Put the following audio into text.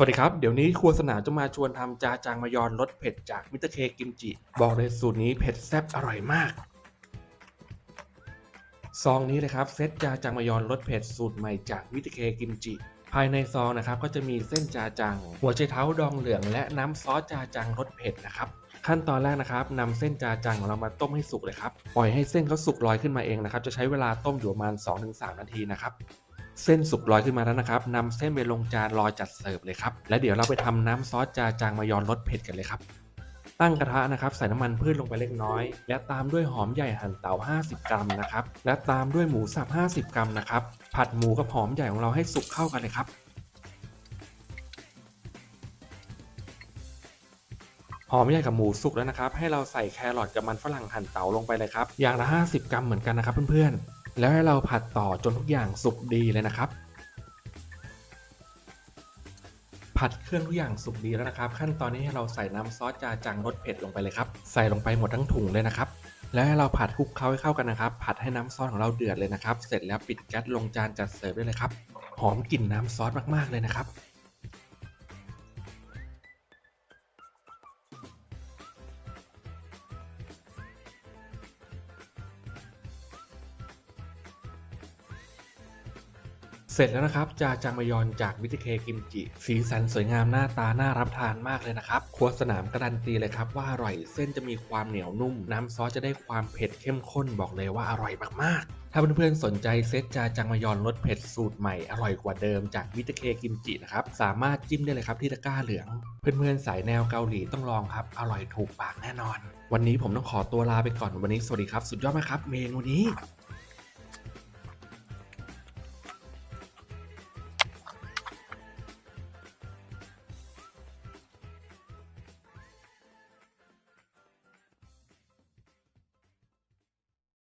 สวัสดีครับ เดี๋ยวนี้ครัวสนามจะมาชวนทำจาจางมายอนรสเผ็ดจากมิสเตอร์เคกิมจิ บอกเลยสูตรนี้เผ็ดแซ่บอร่อยมาก ซองนี้เลยครับเซตจาจางมายอนรสเผ็ดสูตรใหม่จากมิสเตอร์เคกิมจิ ภายในซองนะครับก็จะมีเส้นจาจังหัวไชเท้าดองเหลืองและน้ำซอสจาจังรสเผ็ดนะครับขั้นตอนแรกนะครับนำเส้นจาจังของเรามาต้มให้สุกเลยครับปล่อยให้เส้นเขาสุกลอยขึ้นมาเองนะครับจะใช้เวลาต้มอยู่ประมาณ 2-3 นาทีนะครับ เส้นสุกลอยขึ้นมาแล้วนะครับนำเส้นไปลงจานรอจัดเสิร์ฟเลยครับ และเดี๋ยวเราไปทำน้ำซอสจาจางมายอนรสเผ็ดกันเลยครับ ตั้งกระทะนะครับใส่น้ำมันพืชลงไปเล็กน้อย และตามด้วยหอมใหญ่หั่นเตา 50 กรัมนะครับ และตามด้วยหมูสับ 50 กรัมนะครับ ผัดหมูกับหอมใหญ่ของเราให้สุกเข้ากันเลยครับหอมใหญ่กับหมูสุกแล้วนะครับ ให้เราใส่แครอทกับมันฝรั่งหั่นเตาลงไปเลยครับ อย่างละ 50 กรัมเหมือนกันนะครับเพื่อนๆ แล้วให้เราผัดต่อจนทุกอย่างสุกดีเลยนะครับ ผัดเครื่องทุกอย่างสุกดีแล้วนะครับ ขั้นตอนนี้ให้เราใส่น้ำซอสจาจังรสเผ็ดลงไปเลยครับ ใส่ลงไปหมดทั้งถุงเลยนะครับ แล้วให้เราผัดคลุกเคล้าให้เข้ากันนะครับ ผัดให้น้ำซอสของเราเดือดเลยนะครับ เสร็จแล้วปิดแก๊สลงจานจัดเสิร์ฟได้เลยครับ หอมกลิ่นน้ำซอสมากๆเลยนะครับ เสร็จแล้วนะครับ จาจังมยอนจากวิตเคกิมจิ สีสันสวยงามหน้าตาน่ารับทานมากเลยนะครับครัวสนามการันตีเลยครับว่าอร่อยเส้นจะมีความเหนียวนุ่ม น้ำซอสจะได้ความเผ็ดเข้มข้นบอกเลยว่าอร่อยมากๆถ้าเพื่อนๆสนใจเซตจาจังมยอนรสเผ็ดสูตรใหม่อร่อยกว่าเดิมจากวิตเคกิมจินะครับ สามารถจิ้มได้เลยครับที่ตะกร้าเหลือง เพื่อนๆสายแนวเกาหลีต้องลองครับ อร่อยถูกปากแน่นอน วันนี้ผมต้องขอตัวลาไปก่อนวันนี้สวัสดีครับ สุดยอดมากครับ เมนูนี้